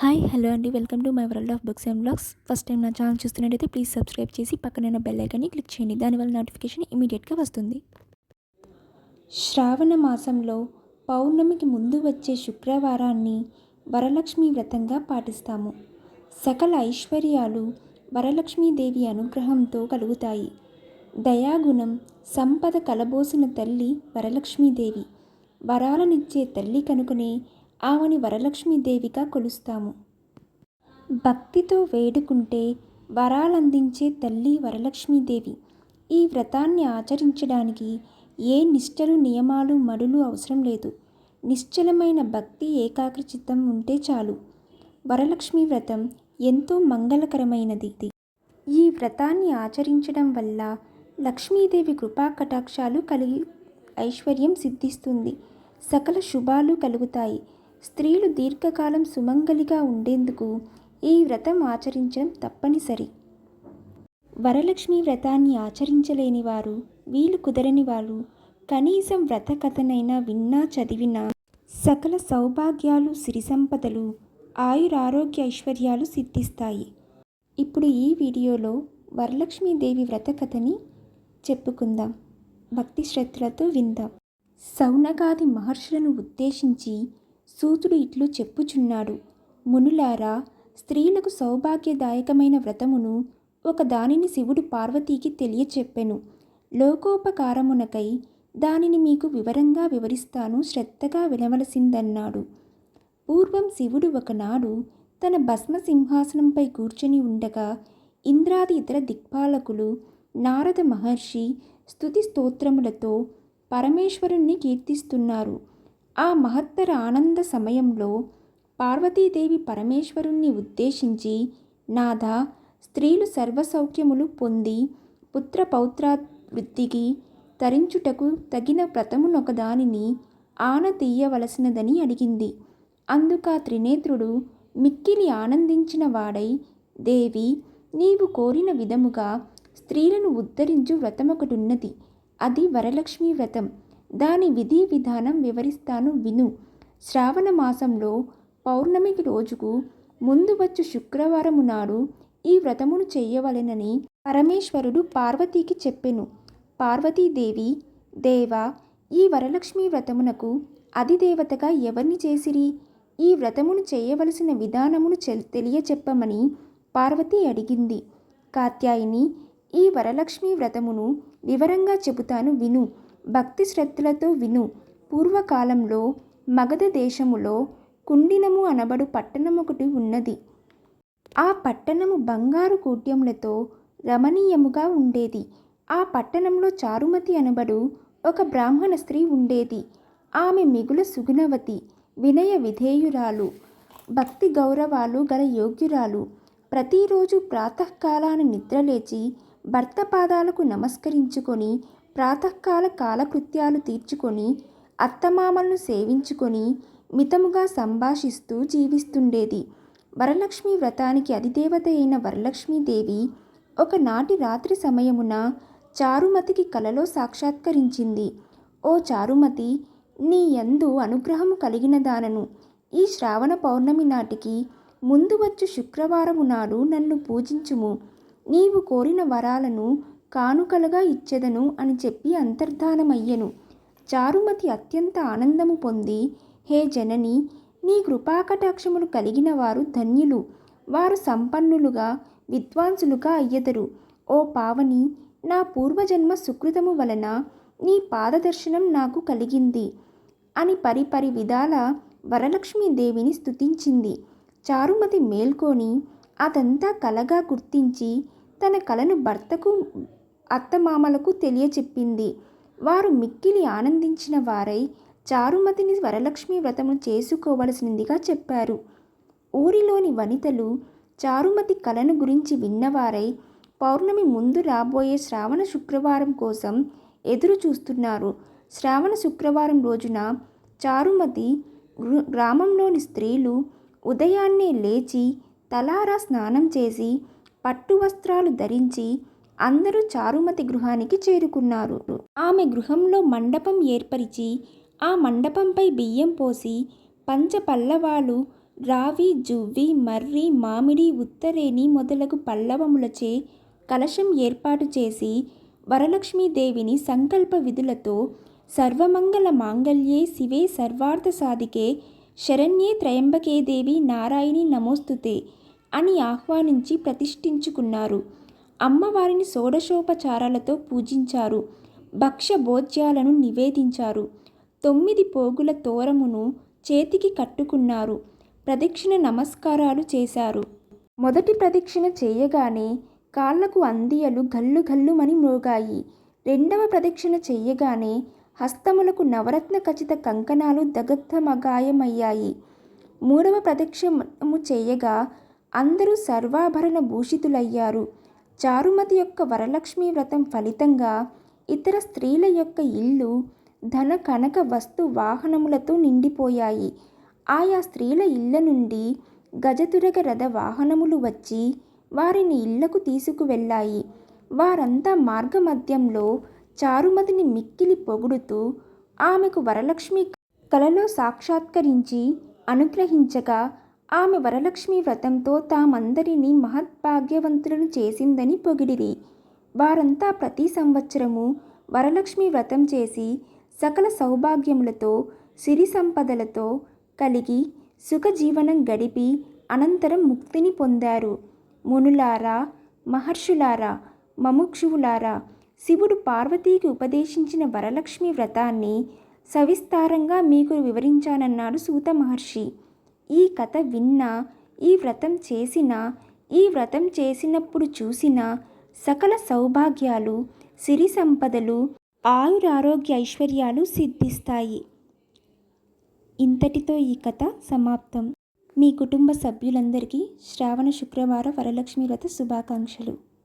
Hi hello అండి. Welcome to my world of books and blogs. First time నా channel చూస్తున్నట్టయితే please subscribe చేసి పక్కన బెల్ ఐకాన్ని క్లిక్ చేయండి. దానివల్ల నోటిఫికేషన్ ఇమీడియట్గా వస్తుంది. శ్రావణ మాసంలో పౌర్ణమికి ముందు వచ్చే శుక్రవారాన్ని వరలక్ష్మి వ్రతంగా పాటిస్తాము. సకల ఐశ్వర్యాలు వరలక్ష్మీదేవి అనుగ్రహంతో కలుగుతాయి. దయాగుణం సంపద కలబోసిన తల్లి వరలక్ష్మీదేవి. వరాలనిచ్చే తల్లి కనుకనే ఆమెని వరలక్ష్మీదేవిగా కొలుస్తాము. భక్తితో వేడుకుంటే వరాలందించే తల్లి వరలక్ష్మీదేవి. ఈ వ్రతాన్ని ఆచరించడానికి ఏ నిష్టలు నియమాలు మడులు అవసరం లేదు. నిశ్చలమైన భక్తి ఏకాగ్రచిత్తం ఉంటే చాలు. వరలక్ష్మి వ్రతం ఎంతో మంగళకరమైనది ఈ వ్రతాన్ని ఆచరించడం వల్ల లక్ష్మీదేవి కృపా కటాక్షాలు కలిగి ఐశ్వర్యం సిద్ధిస్తుంది. సకల శుభాలు కలుగుతాయి. స్త్రీలు దీర్ఘకాలం సుమంగలిగా ఉండేందుకు ఈ వ్రతం ఆచరించడం తప్పనిసరి. వరలక్ష్మి వ్రతాన్ని ఆచరించలేని వారు వీలు కుదరని వారు కనీసం వ్రత కథనైనా విన్నా చదివినా సకల సౌభాగ్యాలు సిరి సంపదలు ఆయురారోగ్య ఐశ్వర్యాలు సిద్ధిస్తాయి. ఇప్పుడు ఈ వీడియోలో వరలక్ష్మీదేవి వ్రత కథని చెప్పుకుందాం. భక్తి శ్రద్ధలతో విందాం. సౌనగాది మహర్షులను ఉద్దేశించి సూతుడు ఇట్లు చెప్పుచున్నాడు. మునులారా స్త్రీలకు సౌభాగ్యదాయకమైన వ్రతమును ఒక దానిని శివుడు పార్వతీకి తెలియచెప్పెను. లోకోపకారమునకై దానిని మీకు వివరంగా వివరిస్తాను శ్రద్ధగా వినవలసిందన్నాడు. పూర్వం శివుడు ఒకనాడు తన భస్మ సింహాసనంపై కూర్చొని ఉండగా ఇంద్రాది ఇతర దిక్పాలకులు నారద మహర్షి స్తుతి స్తోత్రములతో పరమేశ్వరుణ్ణి కీర్తిస్తున్నారు. ఆ మహత్తర ఆనంద సమయంలో పార్వతీదేవి పరమేశ్వరుణ్ణి ఉద్దేశించి నాథ స్త్రీలు సర్వసౌఖ్యములు పొంది పుత్ర పౌత్రావృద్ధికి తరించుటకు తగిన వ్రతమునొకదానిని ఆన తీయవలసినదని అడిగింది. అందుక త్రినేత్రుడు మిక్కిలి ఆనందించిన వాడై దేవి నీవు కోరిన విధముగా స్త్రీలను ఉద్ధరించు వ్రతమొకటున్నది. అది వరలక్ష్మి వ్రతం. దాని విధి విధానం వివరిస్తాను విను. శ్రావణ మాసంలో పౌర్ణమికి రోజుకు ముందు వచ్చు శుక్రవారము నాడు ఈ వ్రతమును చెయ్యవలెనని పరమేశ్వరుడు పార్వతీకి చెప్పెను. పార్వతీదేవి దేవ ఈ వరలక్ష్మి వ్రతమునకు అధిదేవతగా ఎవరిని చేసిరి? ఈ వ్రతమును చేయవలసిన విధానమును తెలియచెప్పమని పార్వతి అడిగింది. కాత్యాయిని ఈ వరలక్ష్మి వ్రతమును వివరంగా చెబుతాను విను. భక్తి శ్రద్ధలతో విను. పూర్వకాలంలో మగధ దేశములో కుండినము అనబడు పట్టణమొకటి ఉన్నది. ఆ పట్టణము బంగారు కూట్యములతో రమణీయముగా ఉండేది. ఆ పట్టణంలో చారుమతి అనబడు ఒక బ్రాహ్మణ స్త్రీ ఉండేది. ఆమె మిగుల సుగుణవతి వినయ విధేయురాలు భక్తి గౌరవాలు గల యోగ్యురాలు. ప్రతిరోజు ప్రాతకాలాన నిద్రలేచి భర్త పాదాలకు నమస్కరించుకొని ప్రాతకాల కాలకృత్యాలు తీర్చుకొని అత్తమామలను సేవించుకొని మితముగా సంభాషిస్తూ జీవిస్తుండేది. వరలక్ష్మి వ్రతానికి అధిదేవత అయిన వరలక్ష్మీదేవి ఒకనాటి రాత్రి సమయమున చారుమతికి కలలో సాక్షాత్కరించింది. ఓ చారుమతి నీ యందు అనుగ్రహము కలిగిన దానను ఈ శ్రావణ పౌర్ణమి నాటికి ముందు వచ్చు శుక్రవారము నాడు నన్ను పూజించుము. నీవు కోరిన వరాలను కానుకలుగా ఇచ్చెదను అని చెప్పి అంతర్ధానమయ్యెను. చారుమతి అత్యంత ఆనందము పొంది హే జనని నీ కృపాకటాక్షములు కలిగిన వారు ధన్యులు. వారు సంపన్నులుగా విద్వాంసులుగా అయ్యెదరు. ఓ పావని నా పూర్వజన్మ సుకృతము వలన నీ పాదదర్శనం నాకు కలిగింది అని పరిపరి విధాల వరలక్ష్మీదేవిని స్థుతించింది చారుమతి మేల్కొని అదంతా కలగా గుర్తించి తన కలను భర్తకు అత్తమామలకు తెలియచెప్పింది. వారు మిక్కిలి ఆనందించిన వారై చారుమతిని వరలక్ష్మి వ్రతము చేసుకోవలసిందిగా చెప్పారు. ఊరిలోని వనితలు చారుమతి కలను గురించి విన్నవారై పౌర్ణమి ముందు రాబోయే శ్రావణ శుక్రవారం కోసం ఎదురు చూస్తున్నారు. శ్రావణ శుక్రవారం రోజున చారుమతి గ్రామంలోని స్త్రీలు ఉదయాన్నే లేచి తలారా స్నానం చేసి పట్టు వస్త్రాలు ధరించి అందరూ చారుమతి గృహానికి చేరుకున్నారు. ఆమె గృహంలో మండపం ఏర్పరిచి ఆ మండపంపై బియ్యం పోసి పంచ పల్లవాలు రావి జువ్వి మర్రి మామిడి ఉత్తరేణి మొదలగు పల్లవములచే కలశం ఏర్పాటు చేసి వరలక్ష్మీదేవిని సంకల్ప విధులతో సర్వమంగళ మాంగళ్యే శివే సర్వార్థ సాధికే శరణ్యే త్రయంబకేదేవి నారాయణి నమోస్తుతే అని ఆహ్వానించి ప్రతిష్ఠించుకున్నారు. అమ్మవారిని షోడశోపచారాలతో పూజించారు. భక్ష్య భోజ్యాలను నివేదించారు. తొమ్మిది పోగుల తోరమును చేతికి కట్టుకున్నారు. ప్రదక్షిణ నమస్కారాలు చేశారు. మొదటి ప్రదక్షిణ చేయగానే కాళ్ళకు అందియలు గల్లు గల్లుమని మ్రోగాయి రెండవ ప్రదక్షిణ చేయగానే హస్తములకు నవరత్న ఖచ్చిత కంకణాలు దగ్ధమగాయమయ్యాయి. మూడవ ప్రదక్షిణము చేయగా అందరూ సర్వాభరణ భూషితులయ్యారు. చారుమతి యొక్క వరలక్ష్మి వ్రతం ఫలితంగా ఇతర స్త్రీల యొక్క ఇల్లు ధన కనక వస్తు వాహనములతో నిండిపోయాయి. ఆయా స్త్రీల ఇళ్ళ నుండి గజతురగ రథ వాహనములు వచ్చి వారిని ఇళ్ళకు తీసుకువెళ్ళాయి. వారంతా మార్గమధ్యంలో చారుమతిని మిక్కిలి పొగుడుతూ ఆమెకు వరలక్ష్మి కలలో సాక్షాత్కరించి అనుగ్రహించగా ఆమె వరలక్ష్మి వ్రతంతో తామందరినీ మహద్భాగ్యవంతులను చేసిందని పొగిడిరి. వారంతా ప్రతి సంవత్సరము వరలక్ష్మి వ్రతం చేసి సకల సౌభాగ్యములతో సిరి సంపదలతో కలిగి సుఖజీవనం గడిపి అనంతరం ముక్తిని పొందారు. మునులారా మహర్షులారా మముక్షువులారా శివుడు పార్వతీకి ఉపదేశించిన వరలక్ష్మి వ్రతాన్ని సవిస్తారంగా మీకు వివరించానన్నాడు సూత మహర్షి. ఈ కథ విన్నా ఈ వ్రతం చేసిన ఈ వ్రతం చేసినప్పుడు చూసిన సకల సౌభాగ్యాలు సిరి సంపదలు ఆయురారోగ్య ఐశ్వర్యాలు సిద్ధిస్తాయి. ఇంతటితో ఈ కథ సమాప్తం. మీ కుటుంబ సభ్యులందరికీ శ్రావణ శుక్రవార వరలక్ష్మి వ్రత శుభాకాంక్షలు.